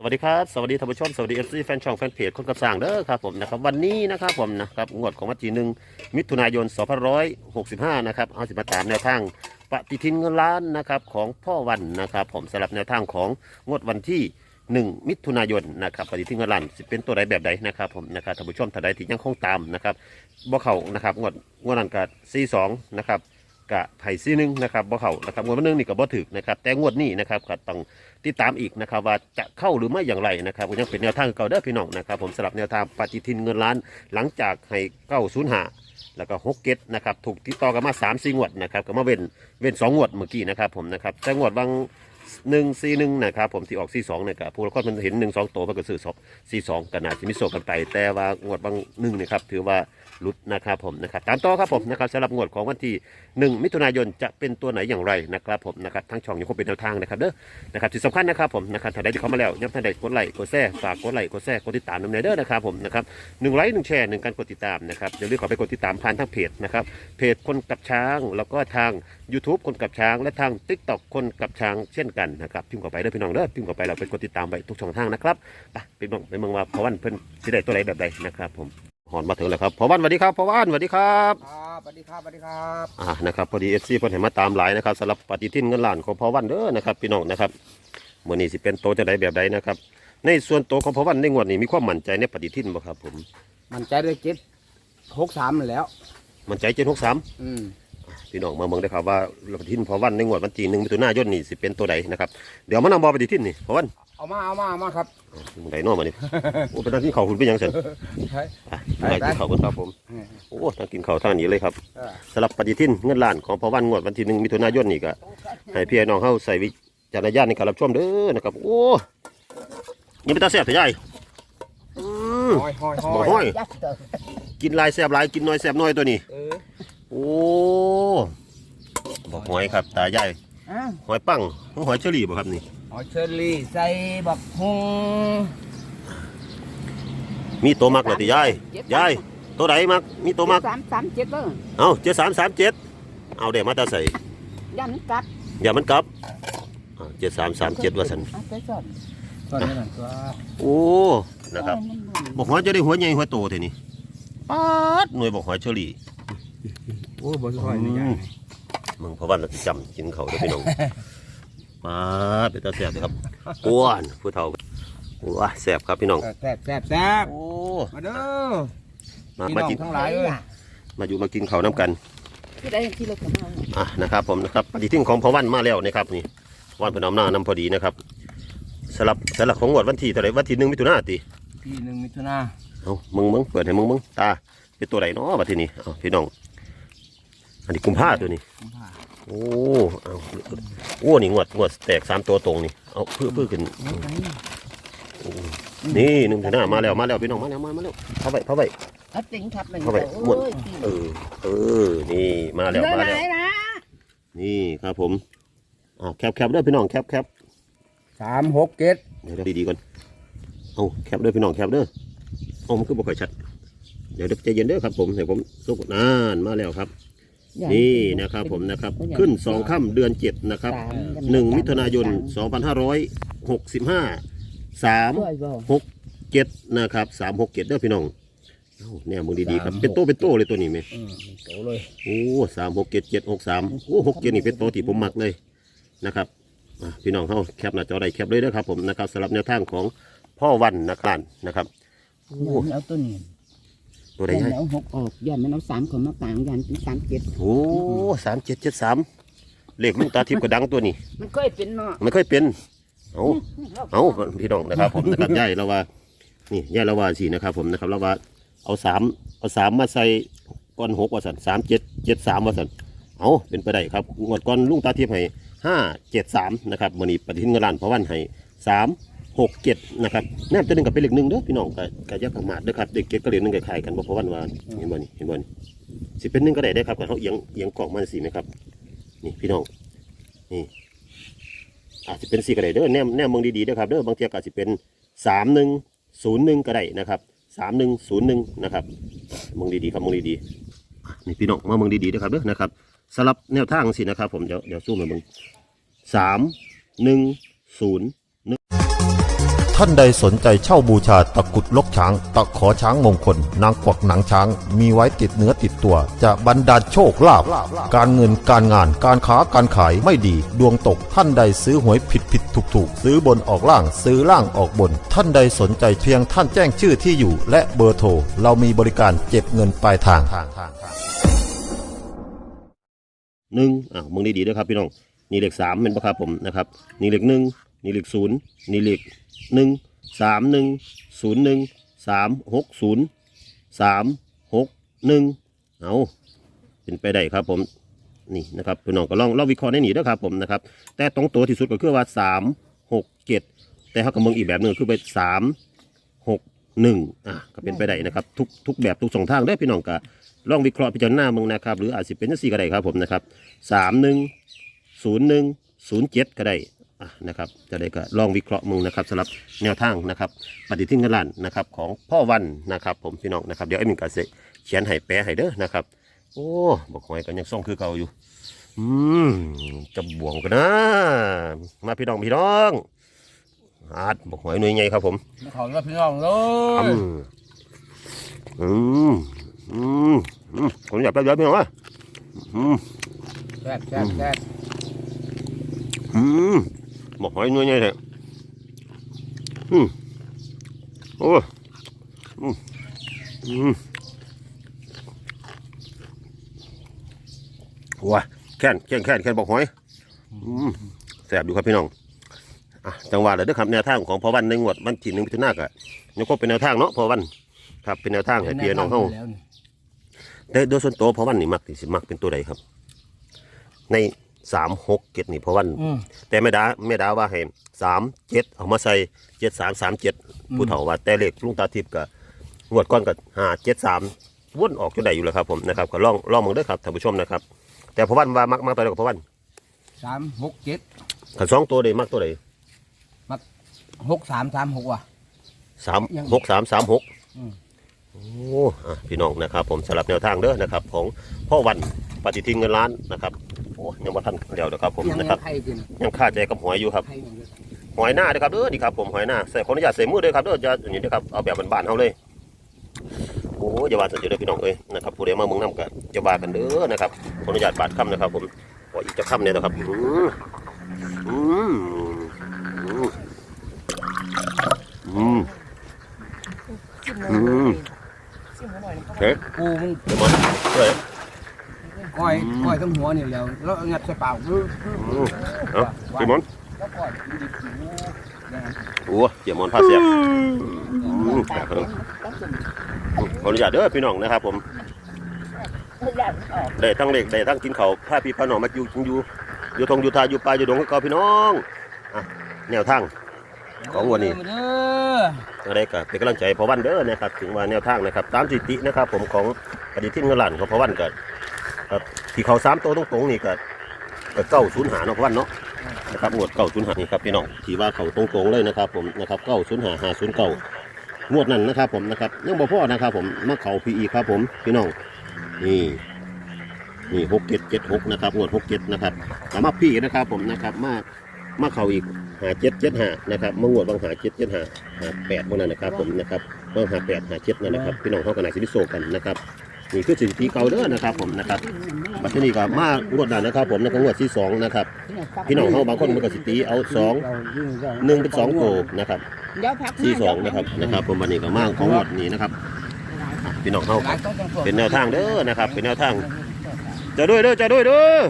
สวัสดีครับ สวัสดีท่านผู้ชม สวัสดีเอฟซีแฟนช่องแฟนเพจคนกับสร้างเด้อครับผมนะครับวันนี้นะครับผมนะครับงวดของวันที่หนึ่งมิถุนายน2565นะครับเอาสิมาตามแนวทางปฏิทินเงินล้านนะครับของพ่อวันนะครับผมสำหรับแนวทางของงวดวันที่ 1 มิถุนายนนะครับปฏิทินเงินล้านสิเป็นตัวใดแบบใดนะครับผมนะครับท่านผู้ชมท่านใดที่ยังคงตามนะครับบ่เข่านะครับงวดงวดนั้นกับ42นะครับ กะไผ่ซีนึงนะครับบ่เขานะครับงวดวันนึงนี่ก็บ่ถึกนะครับแต่งวดนี้นะครับก็ต้องติดตามอีกนะครับว่าจะเข้าหรือไม่อย่างไรนะครับก็ยังเป็นแนวทางเก่าเด้อพี่น้องนะครับผมสำหรับแนวทางปฏิทินเงินล้านหลังจากให้เก้าศูนย์หาแล้วก็หกเกตนะครับถูกติดต่อกันมาสามสี่งวดนะครับก็มาเว้นเว้นสองงวดเมื่อกี้นะครับผมนะครับแต่งวดบาง หนึ่งสี่หนึ่งนะครับผมที่ออกสี่สองเนี่ยครับผู้ละคนมันเห็นหนึ่งสองตัวมันก็ซื้อสองสี่สองกันนะที่มิโซกันไป แต่ว่างวดบางหนึ่งนี่ยครับถือว่าลุดนะครับผมนะครับตามต่อครับผมนะครับสำหรับงวดของวันที่หนึ่งมิถุนายนจะเป็นตัวไหนอย่างไรนะครับผมนะครับทั้งช่องยังคงเป็นแนวทางนะครับเด้อนะครับที่สำคัญนะครับผมนะครับถ้าได้ที่เข้ามาแล้วย้ำท่านใดกดไลค์กดแชร์ฝากกดไลค์กดแชร์กดติดตามน้ำเนเด้อนะครับผมนะครับหนึ่งไลค์หนึ่งแชร์หนึ่งการกดติดตามนะครับอย่าลืมขอไปกดติดตามผ่านทางเพจนะครับเพจคนกับช้างแล้วก็ทาง YouTube คนกับช้าง และทาง t ิ k t o k คนกับช้างเช่นกันนะครับพิมพ์เข้าไปเด้อพี่น้องเด้อพิมพ์เข้าไปเราไปกดติดตามไปทุกช่องทางนะครับไปเป็นเมืองเป็นเมืองว่าพอวันเพิ่นสิได้ตัวไหนแบบใดนะครับผมหอนมาถึงแล้วครับพอวันสวัสดีครับพอวันสวัสดีครับครับสวัสดีครับสวัสดีครับอ่านะครับพอดีเอฟซีเพิ่นเห็นมาตามหลายนะครับสำหรับปฏิทินเงินล้านของพอวันเด้อนะครับพี่น้องนะครับมื่อนี้สิเป็นโตจะได้แบบใดนะครับ ในส่วนโตวของพอวันในงวดนี้มีความมั่นใจในปฏิทินบ่ครับผม มันใจด้วยเจ็ดหกสามแล้ว มั่นใจเจ็ดหกสามอืม พี่น้องมาเมืองได้ครับว่าปฏิทินพอวันในงวดวันที่หนึ่งมิถุนายนนี่สิเป็นตัวใดนะครับเดี๋ยวมานำบอปฏิทินนี่พอวันเอามาเอามาเอามาครับมึงไดโน้อมานี่โอ้เป็นทางที่เขาคุณเป็นหยังเสร็จใช่อะไปที่เขาเพิ่นครับผมเออโอ้ทางกินเขาวทางนี้เลยครับเออสำหรับปฏิทินเงินล้านของพอวันงวดวันที่หนึ่งมิถุนายนนี่ก็ให้พี่น้องเข้าใส่วิจารณญาณในการรับชมเด้อนะครับ โอ้ยังเป็นตาแซ่บเถอะยายอืมห้อยห้อยบ่ห้อยกินหลายแซ่บหลายกินน้อยแซ่บน้อยตัวนี้เออ โอ้บอกหอยครับ ตายายอะหอยปังหอยเชอรี่บ่ครับนี่ หอยเชอรี่ใส่บักฮุงมีตัวมักเหรอติยายยายตัวไหนมัก มีตัวมักสามสามเจ็ดเด้อเอาเจ็ดสามสามเจ็ดเอาเดี๋ยวมาตาใส่ยันกัดอย่ามันกลับเจ็ดสามสามเจ็ดว่าสันเอาไปสอนตอนนี้นั่นตัวโอ้นะครับบอกหอยจะได้หัวใหญ่หัวโตเท่านี้ป๊าดหน่วยบอกหอยเชอรี่ โอ้บ่ค่อยนี่ใหญ่มึงเพราะว่าเราจะจำกินเขาเด้อพี่น้องป๊าดเป็นตาแสบเลยครับอ้วนผู้เฒ่าว้าแสบครับพี่น้องเออแซ่บแซ่บแซ่บโอ้มาเด้อมาพี่มาน้องกินทั้งหลายเอ้ยมาอยู่มากินเขาวน้ำกันที่ได้ที่เราขมาอะนะครับ ผมนะครับปฏิทินของพอวันมาแล้วนะครับนี่วันเพนอมหน้านำพอดีนะครับสลับสลับของงวดวันที่เท่าไหรวันที่หนึ่งมิถุนายนตีพี่หนึ่งมิถุนาเอามึงมึงเปิดให้มึงมึงตาเป็นตัวไหนเนาะบัดทีนี้เอาพี่น้อง อันนี้กุมผ้าตัวนี้ ผมผ่าโอ้เอาโอ้นี่งวดงวดแตกสามตัวตรงนี่ เอาเพื่อเพื่อขึ้นนี่หนึ่งถึงหน้ามาแล้วมาแล้วพี่น้องมาแล้วมามาแล้วเข้าไปเข้าไปเอาติงทับเลยเข้าไปหมดโอ้ยเออ เออ นี่มาแล้วเด้อมาไหนแล้ว นะนี่ครับผมอ่าแคปแคปเด้อพี่น้องแคปแคปสามหกเจ็ดเดี๋ยวดีๆก่อนเอาแคปเด้อพี่น้องแคปเด้อเอามันคือบ่ค่อยชัด เดี๋ยวเดี๋ยวใจเย็นเด้อครับผมเดี๋ยวผมสุกนานมาแล้วครับ นี่นะครับผมนะครับขึ้นสองค่ำเดือนเจ็ดนะครับสามหนึ่งมิถุนายนสองพันห้าร้อยหกสิบห้าสามช่วยบ่หกเจ็ดนะครับสามหกเจ็ดเด้อพี่น้องเอ้าแนวมึงดีๆครับเป็นโตเป็นโตเลยตัวนี้ไหมอืมโตเลยโอ้สามหกเจ็ดเจ็ดหกสามโอ้หกเจ็ดนี่เป็นโตที่ผมมักเลยนะครับอะพี่น้องเขาแคปหน้าจอได้แคปเลยนะครับผมนะครับสำหรับแนวทางของพ่อวันนะครับนะครับโอ้ยันเอาตัวนี้ ตัวไหนยันให้เอาหกออกยันมันเอาสามของมาต่างยันเป็นสามเจ็ดโอ้สามเจ็ดเจ็ดสามเลขลูกตาทิพย์ก็ดังตัวนี้ มันเคยเป็นเนาะไม่เคยเป็นเอาเอาพี่น้องนะครับ ผมนะครับย่ายเราว่านี่ย่ายเราว่าสินะครับ ผมนะครับเราว่าเอาสามเอาสามมาใส่ก้อนหกว่าสันสามเจ็ดเจ็ดสามว่าสันเอาเป็นไปได้ครับงวดก้อนลุงตาทิพย์ให้ห้าเจ็ดสามนะครับมันนี้ปฏิทินเงินล้านเพราะวันให้สาม หกเจ็ดนะครับแนบตัวหนึ่งกับเป็นเลขหนึ่งเด้อพี่น้องกับกับยักษ์ประมาทเด้อครับเด็กเก็บก็เหลขหนึ่งคล้ายๆกันบ่เพราะวันว่าเห็นบ่นี่เห็นบ่นี่สิเป็นหนึ่งก็ได้ได้ครับกับเขาเอียงเอียงกล่องมันสิไหมครับ นี่พี่น้องนี่อาจจะเป็นสี่ก็ได้เด้อแนมแนมเมืองดีๆเด้อครับเด้อบางทีอาจจะเป็นสามหนึ่งศูนย์หนึ่งก็ได้นะครับสามหนึ่งศูนย์หนึ่งนะครับเมืองดีๆครับเมืองดีๆนี่พี่น้องมาเมืองดีๆเด้อครับเด้อนะครับสลับแนวทางสินะครับ ผมเดี๋ยวเดี๋ยวสู้มาเมืองสามหนึ่งศูนย์ ท่านใดสนใจเช่าบูชาตะกุดลกช้าง ตะขอช้างมงคล นางกวักหนังช้าง มีไว้ติดเนื้อติดตัว จะบรรดาลโชคลาภการเงินการงานการค้าการขายไม่ดี ดวงตกท่านใดซื้อหวยผิดผิดถูกถูกซื้อบนออกล่างซื้อล่างออกบน ท่านใดสนใจเพียงท่านแจ้งชื่อที่อยู่ และเบอร์โทรเรามีบริการเก็บเงินปลายทางหนึ่งอะมึงดีด้วยครับพี่น้องนี่เลขสามเป็นปะครับผมนะครับนี่เลขหนึ่ง นี่เลขศูนย์นี่เลขหนึ่งสามหนึ่งศูนย์หนึ่งสามหกศูนย์สามหกหนึ่งเอาเป็นไปได้ครับผมนี่นะครับพี่น้องก็ลองลองวิเคราะห์ได้หนีด้วยครับผมนะครับ แต่ตรงตัวที่สุดก็คือว่าสามหกเจ็ดแต่เขากำมึงอีกแบบหนึ่งคือไปสามหกหนึ่งอะก็เป็นไปได้นะครับ ทุกทุกแบบทุกสองทางได้พี่น้องกะลองวิเคราะห์พิจารณามึงนะครับ หรืออาจจะเป็นสี่ก็ได้ครับผมนะครับสามหนึ่งศูนย์หนึ่งศูนย์เจ็ดก็ได้ นะครับจะได้ก็ลองวิเคราะห์มึงนะครับสำหรับแนวทางนะครับปฏิทินกันลันนะครับของพ่อวันนะครับ ผมพี่น้องนะครับเดี๋ยวไอ้มินกาเสเขียนให้แปะให้เด้อนะครับ โอ้บอกหอยกันยังส่องคือเก่าอยู่ อืมจะบวงกันนะมาพี่น้องพี่น้องอาดบอกหอยหน่วยไงครับผมขอรับพี่น้องเลอืยมอืมอืมอืมผมอยากไปเยอะพี่น้องอะอืมแซ่บแซ่บแซ่บอืม บอกหอยหน่วยไงเลยอืมโอ้อืมอืมว้าแค่นแค่นแค่นแค่นบอกหอยอืมแสบดูครับพี่น้องอะจังหวะเลยเด้อครับแนวทางของพอวันในงวดวันที่หนึ่งพิจารณาก็ยังคงเป็นแนวทางเนาะพอวันครับเป็นแนวทางให้เพียน้องเฮาแล้วนี่แต่โดยส่วนตัวพอวันนี่มักที่สิมักเป็นตัวใดครับ ใน สามหกเจ็ดนี่พอวันอืม แต่ไม่ดาไม่ดาว่าให้สามเจ็ดเอามาใส่เจ็ดสามสามเจ็ดผู้เฒ่าว่าแต่เลขลุงตาทิพย์กับงวดก้อนกับห้าเจ็ดสามวนออกจนได้อยู่แล้วครับผมนะครับก็ลองลองมองด้วยครับท่านผู้ชมนะครับ แต่พอวันว่ามักมักตัวใดกับพอวันสามหกเจ็ดขันสองตัวใดมักตัวใดหกสามสามหกว่ะ สามยัง หกสามสามหก อืม โอ้อะพี่น้องนะครับผมสำหรับแนวทางเด้อนะครับของพ่อวัน ปฏิทินเงินล้านนะครับโอ้ยังบ่ทันเดียวนะครับผมยังนะครับไข่กินยังคาใจกับหอยอยู่ครับไข่ยังเยอะหอยหน้าเด้อครับเด้อนี่ครับผมหอยหน้าใส่ขออนุญาตใส่มือเด้อครับเด้อจะอย่างนี้เด้อครับเอาแบบบ้านๆเฮาเลยโอ้อย่าว่าสัญญาเด้อพี่น้องเอ้ยนะครับผู้ใดมาเมืองน้ำกันจะว่ากันเด้อนะครับขออนุญาตบาดคำนะครับ ผมขออีกจะคำเนี่ยนะครับอืมอืมอืมอืมอืมเฮ้ยกูมึงเดี๋ยวมันเฮ้ย ก้อยก้อยทั้งหัวนี่แล้วแล้วงัดใส่ปากคือคืออืมเอาพี่มอนแล้วก้อยมันดิบผิวนะฮะโอ้เจียมอนพาเสียบอืมครับผมขออนุญาตเด้อพี่น้องนะครับผม ได้ทั้งเล็กได้ทั้งกินเขาวพาพี่พาน้องมาอยู่อยู่อยู่ทงอยู่ทาอยู่ป่าอยู่ดงกับพี่น้องอะแนวทาง ของวันนี้ เด้ออะไรก็เป็นกำลังใจพอวันเด้อนะครับถึงว่าแนวทางนะครับตามสถิตินะครับผมของปฏิทินเงินล้านของพอวันก็ ครับที่เขาสามตัวตรงๆนี่ก็ก็เก้าศูนย์หาเนาะวันเนาะนะครับงวดเก้าศูนย์หานี่ครับพี่น้องที่ว่าเขาตรงๆเลยนะครับ ผมนะครับเก้าศูนย์หาหาศูนย์เก้างวดนั้นนะครับ ผมนะครับยังบ่พ่อนะครับ ผมมาเขาพีอีครับ ผมพี่น้องนี่นี่หกเจ็ดเจ็ดหกนะครับงวดหกเจ็ดนะครับสามารถพี่นะครับ ผมนะครับมามาเขาอีกหาเจ็ดเจ็ดหานะครับมางวดบางหาเจ็ดเจ็ดหาหาแปดพวกนั้นนะครับ ผมนะครับบางหาแปดหาเจ็ดนั่นนะครับพี่น้องเขากันไหนสิพิโซกันนะครับ นี่คือสิ่งที่เก่าเด้อนะครับผมนะครับบัดนี้ก็มางวดนั้นนะครับ ผมนะครับงวดที่สองนะครับพี่น้องเขาบางคนมันก็สิตีเอาสองหนึ่งเป็นสองโตนะครับเดี๋ยวพักสี่สองนะครับนะครับ ผมวันนี้ก็มากของงวดนี้นะครับพี่น้องเขาหลายต้องต้องเป็นแนวทางเด้อนะครับ เป็นแนวทาง จะด้วยเด้อจะด้วยเด้อ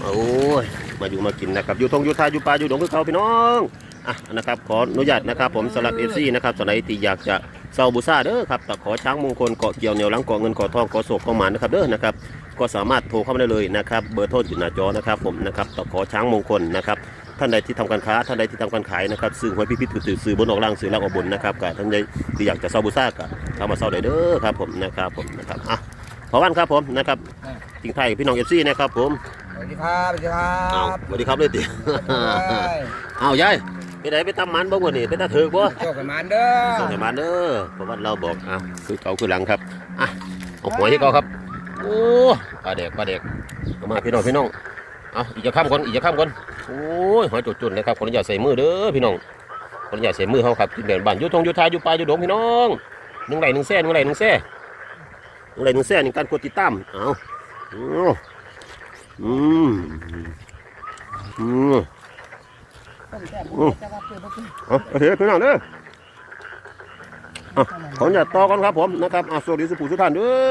โอ้ยมาอยู่มากินนะครับอยู่ทงอยู่ทาอยู่ป่าอยู่ดงคือเขาพี่น้องอะนะครับขออนุญาตนะครับ ผมสำหรับเอฟซีนะครับสำหรับที่อยากจะ เซาบูซาเด้อครับแต่ขอช้างมงคลเกาะเกี่ยวเหนียวหลังเกาะเงินเกาะทองเกาะโศกเกาะหมานนะครับเด้อนะครับก็สามารถโทรเข้ามาได้เลยนะครับเบอร์โทรอยู่หน้าจอนะครับผมนะครับต่อขอช้างมงคลนะครับท่านใดที่ทำการค้าท่านใดที่ทำการขายนะครับซื้อหวยพิพิธถือซื้อบนออกล่างซื้อล่างออกบนนะครับกับท่านใดที่อยากจะเซาบูซ่ากับเข้ามาเซาได้เด้อครับผมนะครับผมนะครับอะพอวันครับผมนะครับทิ้งไทายพี่น้องเอฟซีนะครับผมสวัสดีครับสวัสดีครัอ้าวบสวัสดีครับเลยติอ้าวยาย ไปไหนไปตำมันบ้างวะนี่ไปตาเถือกบ่โชคกันมานเด้อส่งให้มาเด้อเพราะว่าเราบอกอ้าวคือเก่าคือหลังครับอะเอาหวยให้เขาครับโอ้ปลาเด็กปลาเด็กเอามาพี่น้องพี่น้องเอาอีกจะข้ามคนอีกจะข้ามคนโอ้ยหอยจุดๆเลยครับขออนุญาตใส่มือเด้อพี่น้องคนอยากเสียมือเขาครับกินเดินบ้านอยู่ทงอยู่ทายอยู่ป่าอยู่ดงพี่น้องหนึ่งไหลหนึ่งแซ่หนึ่งไหลหนึ่งแซ่หนึ่งไหลหนึ่งแซ่หนึ่งการกดติดตามเอาเอาอืมอืม ต้นแซ่บอืมจะว่าเอกบ่เป็นเอาโอเคพี่น้องเด้อเอาขออนุญาตต่อก่อนครับผมนะครับอ่าสวัสดีสุภูสุท่านเด้อ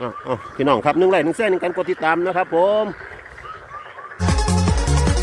อ่าอ่าพี่น้องครับหนึ่งไหลหนึ่งแสนหนึ่งการกดติดตามนะครับผม